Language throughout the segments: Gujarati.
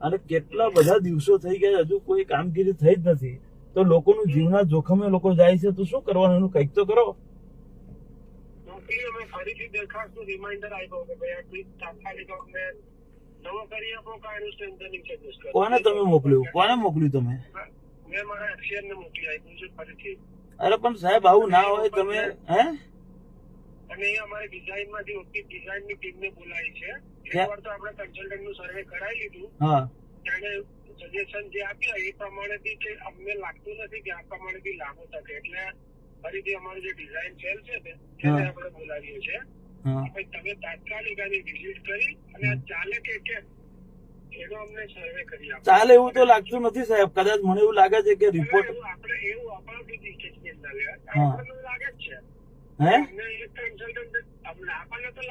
અને કેટલા બધા દિવસો થઈ ગયા હજુ કોઈ કામગીરી થઈ જ નથી. તો લોકોનું જીવના જોખમે લોકો જાય છે તો શું કરવાનું? એનું કંઈક તો કરો. કોને તમે મોકલ્યું? કોને મોકલ્યું તમે? મેં મારા મોકલી છે ફરીથી. અરે પણ સાહેબ આવું ના હોય તમે હે? અને અમારી ડિઝાઇનમાંથી ઓછી ટીમ ને બોલાવી છે. એકવાર તો આપણે કન્સલ્ટન્ટનું સર્વે કરાવી લીધું. ત્યારે સજેશન જે આપ્યા એ પ્રમાણે બી કે અમને લાગતું નથી કે આ પ્રમાણે બી લાગુ થશે. એટલે ફરીથી અમારું જે ડિઝાઇન સેલ છે ને એને આપણે બોલાવીએ છીએ. તમે તાત્કાલિક આની વિઝિટ કરી અને ચાલે કે કેમ એનો અમને સર્વે કરી આપો. ચાલે એવું તો લાગતું નથી સાહેબ. કદાચ મને એવું લાગે છે કે રિપોર્ટ આપણે એવું ના લેવાય હા. આપણને તો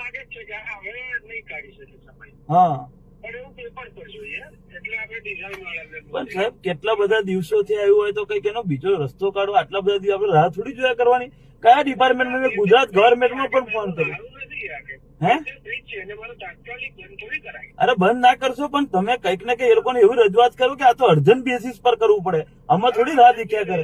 સાહેબ, કેટલા બધા દિવસોથી આવ્યું હોય તો કંઈક એનો બીજો રસ્તો કાઢો. આટલા બધા દિવસ આપણે રાહ થોડી જોયા કરવાની? કયા ડિપાર્ટમેન્ટમાં મેં? ગુજરાત ગવર્મેન્ટમાં પણ ફોન કર્યો. હે? અરે બંધ ના કરશો, પણ તમે કંઈક ને કંઈક એ લોકોને એવી રજૂઆત કરો કે આ તો અર્જન્ટ બેસિસ પર કરવું પડે. આમાં થોડી રાહ દેખ્યા કરે.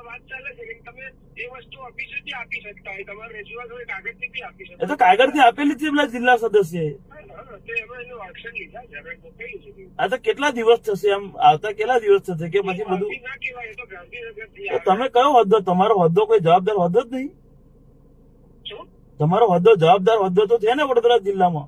એ તો કાગળથી આપેલી જ છે પેલા જિલ્લા સદસ્ય આ તો કેટલા દિવસ થશે એમ? આવતા કેટલા દિવસ થશે કે પછી બધું. તમે કયો હોદ્દો? તમારો હોદ્દો કોઈ જવાબદાર હોદ્દો જ નહીં. તમારો હોદ્દો જવાબદાર હોદ્દો તો છે ને વડોદરા જિલ્લામાં.